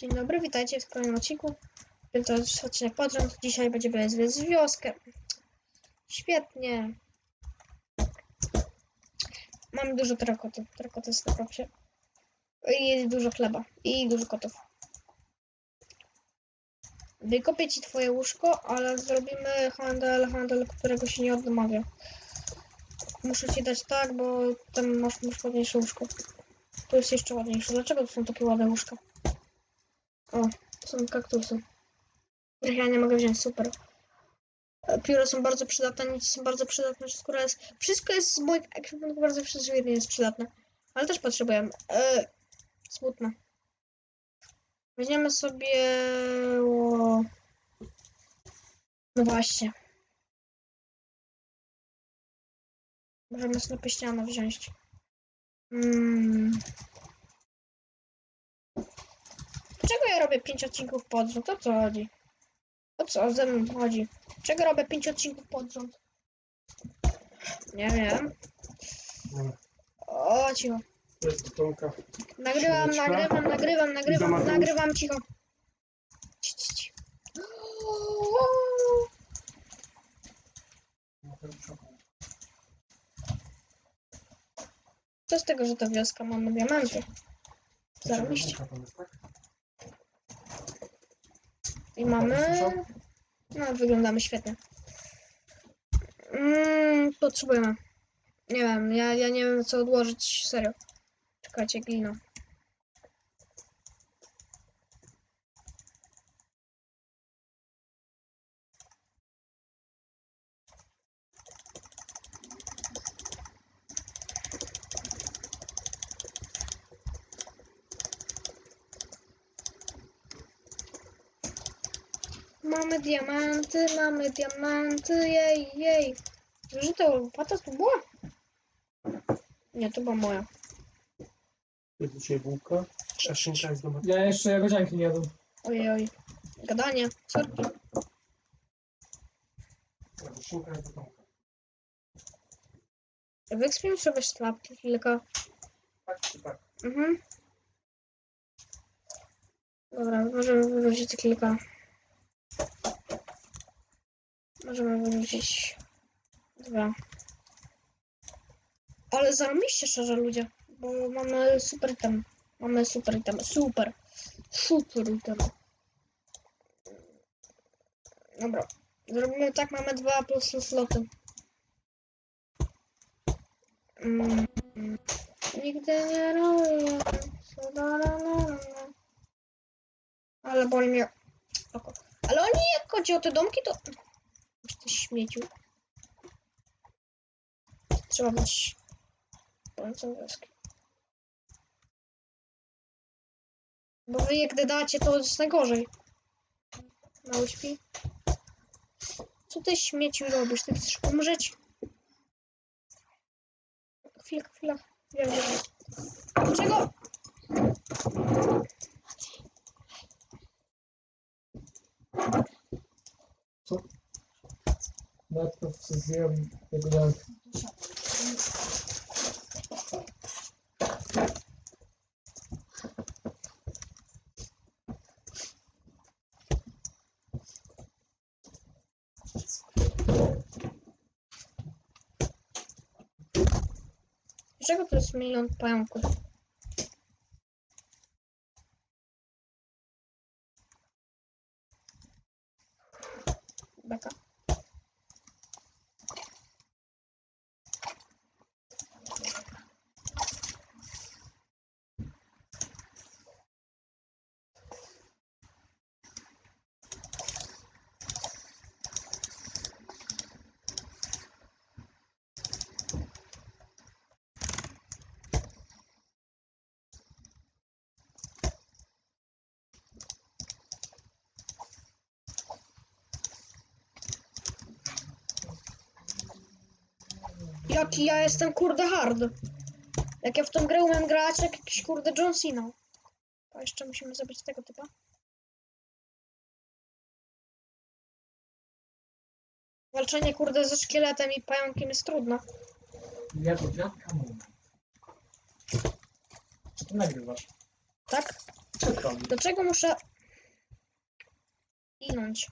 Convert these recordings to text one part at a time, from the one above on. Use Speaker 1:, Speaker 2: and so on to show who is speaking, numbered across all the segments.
Speaker 1: Dzień dobry, witajcie w kolejnym odcinku. To jest odcinek pod rząd. Dzisiaj będziemy zwiedzić wioskę. Świetnie. Mamy dużo terrakotów. Terrakoty jest na propsie. I dużo chleba. I dużo kotów. Wykopię ci twoje łóżko, ale zrobimy handel, handel, którego się nie odmawia. Muszę ci dać tak, bo tam masz, masz ładniejsze łóżko. Tu jest jeszcze ładniejsze. Dlaczego to są takie ładne łóżka? O, są kaktusy. których ja nie mogę wziąć, super. E, Pióra są bardzo przydatne, nic są bardzo przydatne, skóra jest... Wszystko jest z moich ekwipunków bardzo przydatne, jest przydatne. Ale też potrzebujemy. E, smutne. Weźmiemy sobie... O... No właśnie. Możemy sobie ścianę wziąć. Mm. Dlaczego ja robię 5 odcinków pod rząd? O co chodzi? O co ze mną chodzi? Czego robię 5 odcinków pod rząd? Nie wiem. O, cicho.
Speaker 2: Tomka.
Speaker 1: Nagrywam, nagrywam, nagrywam, nagrywam, nagrywam, cicho. Ci, ci, ci. Co z tego, że to wioska mamy diamenty? Zarobiście. I mamy... No, wyglądamy świetnie. Mm, potrzebujemy. Nie wiem, ja, ja nie wiem co odłożyć, serio. Czekajcie, glina. Mamy diamenty, mamy diamenty, jej, jej. Że to łopata tu była? Nie, to była moja.
Speaker 2: Jest dzisiaj bułka. A szynka jest do
Speaker 3: Ja jeszcze jagodzianki nie jadłem.
Speaker 1: Ojej, oj. Gadanie, sorki.
Speaker 2: Szynka jest do Tomka.
Speaker 1: Wyekspimy sobie szlapki kilka.
Speaker 2: Tak tak?
Speaker 1: Mhm. Dobra, możemy wyrzucić kilka. Możemy wyrzucić dwa. Ale zarobiście szczerze ludzie, bo mamy super item. Mamy super item. Super. Super item. Dobra. Zrobimy tak, mamy dwa plus sloty. Mm. Nigdy nie robię. Ale boli mnie. Ale oni jak chodzi o te domki, to... Masz ty śmieciu. Trzeba być... Końcem wioski. Bo wy jak dacie, to jest najgorzej. Mały śpi. Co ty śmieciu robisz? Ty chcesz umrzeć? Chwilę, chwilę. Wiem. Dlaczego?
Speaker 3: Matko, zjem jagodzianki.
Speaker 1: Dlaczego to jest milion pająków? Beka. Jaki ja jestem kurde hard. Jak ja w tą grę umiem grać jak jakiś kurde John Cena. A jeszcze musimy zabić tego typa. Walczenie kurde ze szkieletem i pająkiem jest trudne.
Speaker 3: Jagodzianka moment. Co ty nagrywasz?
Speaker 1: Tak?
Speaker 2: Czekam.
Speaker 1: Dlaczego muszę ginąć?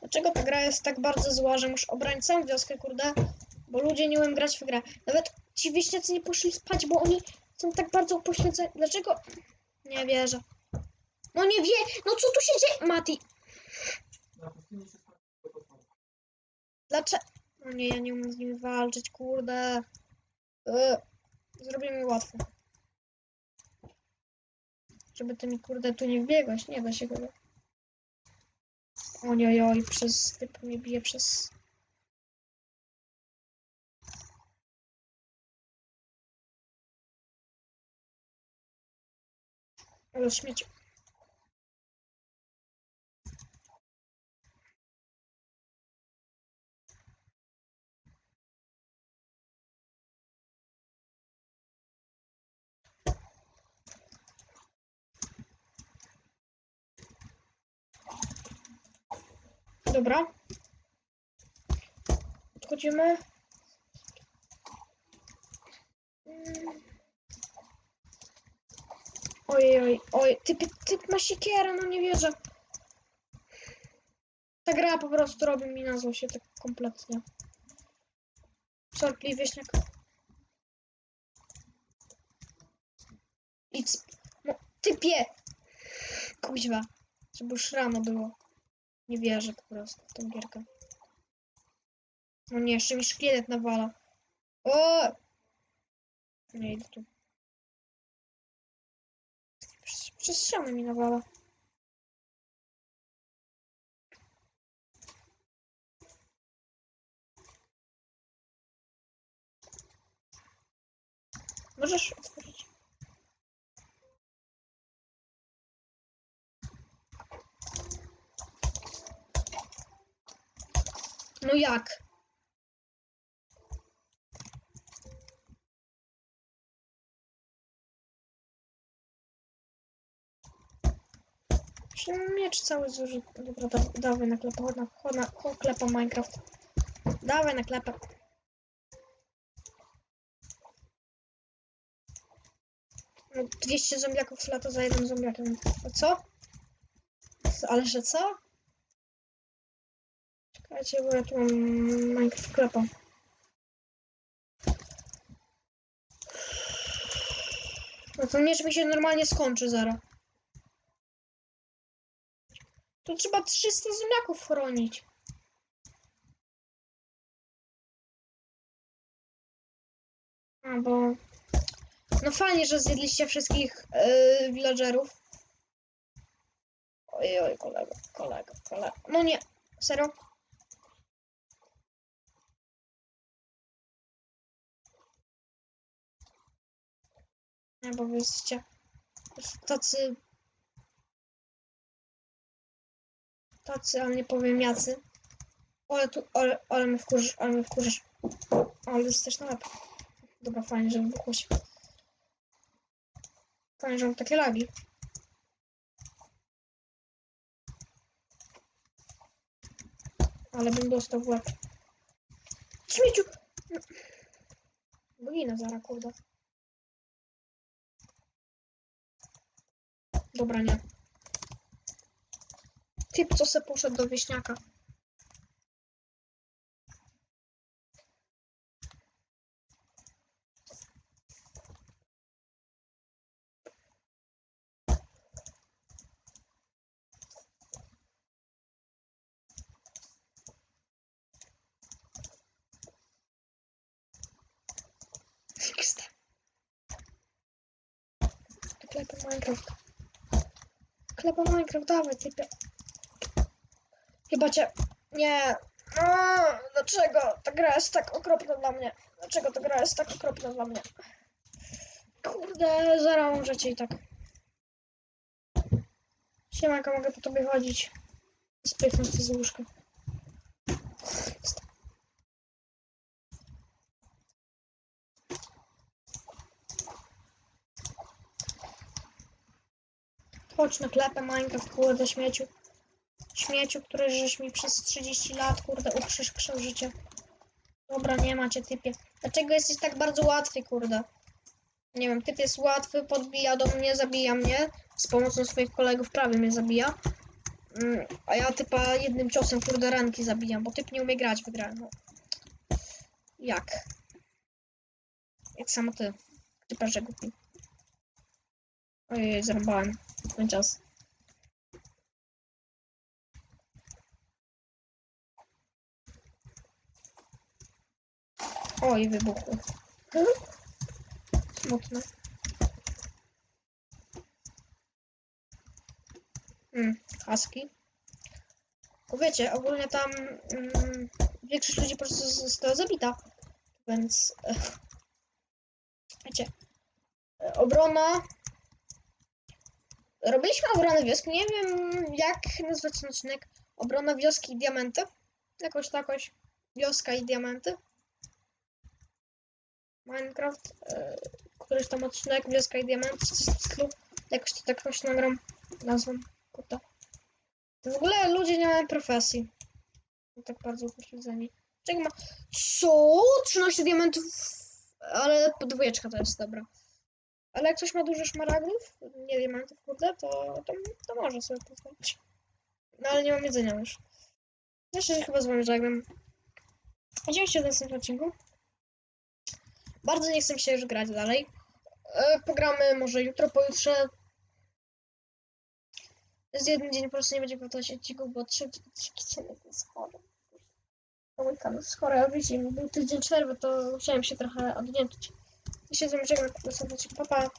Speaker 1: Dlaczego ta gra jest tak bardzo zła, że muszę obronić całą wioskę, kurde? Bo ludzie nie umieją grać w grę. Nawet ci wieśniacy nie poszli spać, bo oni są tak bardzo upośledzeni. Dlaczego? Nie wierzę. No nie wie! No co tu się dzieje? Mati, dlaczego? No nie, ja nie umiem z nimi walczyć, kurde. Yy, zrobimy łatwo. Żeby ty mi, kurde, tu nie wbiegłeś. Nie da się chyba. Ojojoj, przez typ mnie bije przez... Ale śmieci. Dobra. Odchodzimy. Ojej, oj, oj, typ, typ ma siekierę, no nie wierzę. Ta gra po prostu robi mi na złość tak kompletnie. Sorki, wieśniak. Idź. No, typie! Kuźwa. Żeby rano było. Nie wierzę po prostu w tą gierkę. No nie, jeszcze mi szkielet nawala. O! Nie idę tu. Przez, przez ścianę mi nawala. Możesz otworzyć? No jak? Przecież mam miecz cały zużyty. Dobra, da, dawaj na klepę, chodź na, chodź na chodź klepa Minecraft. Dawaj na klepę. No, 200 zombiaków lata za jednym zombiakiem. A co? Ale że co? Czekajcie, bo ja tu mam Minecraft klepa. No to miecz mi się normalnie skończy zaraz. To trzeba 300 zombiaków chronić. A, bo... No fajnie, że zjedliście wszystkich yy, villagerów. Oj, oj, kolega, kolega, kolega. No nie, serio? Nie, bo wy jesteście tacy... Tacy, ale nie powiem jacy. Ale tu, ale, ale mnie wkurzysz, ale mnie wkurzysz. Ale jesteś na łeb. Dobra, fajnie, że wybuchłeś. Fajnie, że mam takie lagi. Ale bym dostał w łeb. Śmieciu! Boginę zaraz, kurde. Dobra, nie. Typ, co se poszedł do wieśniaka. XD. Klepę Minecraft. Klepę Minecraft, dawaj, typie. Chyba cię... Nie. No, dlaczego ta gra jest tak okropna dla mnie? Dlaczego ta gra jest tak okropna dla mnie? Kurde, zaraz umrzecie i tak. Siemanko, mogę po tobie chodzić. Spychnąć cię z łóżka. Chodź na klepę Minecraft, kurde, śmieciu. Śmieciu, który żeś mi przez 30 lat, kurde, uprzyszkrzył życie. Dobra, nie macie typie. Dlaczego jesteś tak bardzo łatwy, kurde? Nie wiem, typ jest łatwy, podbija do mnie, zabija mnie. Z pomocą swoich kolegów prawie mnie zabija. Mm, A ja typa jednym ciosem kurde ranki zabijam, bo typ nie umie grać, wygrałem. No. Jak? Jak samo ty. Typa, że głupi. Ojej, zarąbałem. Ten czas. Oj, wybuchło. Smutne. Mm, kaski. Bo wiecie, ogólnie tam mm, większość ludzi po prostu została zabita. Więc e, wiecie, obrona. Robiliśmy obronę wioski. Nie wiem jak nazwać ten odcinek. Obrona wioski i diamenty. Jakoś takoś. Wioska i diamenty. Minecraft. E, któryś tam odcinek, wioska i diamenty. Coś w stylu. Jakoś to tak jakoś nagram. Nazwą. Kurde. W ogóle ludzie nie mają profesji. Są Tak bardzo upośledzeni. Czego ma? Co? 13 diamentów. Ale podwójeczka to jest dobra. Ale jak ktoś ma dużo szmaragdów, nie diamentów, kurde, to, to, to może sobie pozwolić. No ale nie mam jedzenia już. Jeszcze się chyba z wami żegnam. Się w następnym odcinku. Bardzo nie chcę się już grać dalej. E, pogramy może jutro, pojutrze. Z jeden dzień po prostu nie będzie powtarzać odcinków, bo trzy odcinki jest chory. To kanał jest chory, a wiecie, był tydzień przerwy, to musiałem się trochę odnięczyć. I się z wami żegnam, do zobaczenia, pa pa.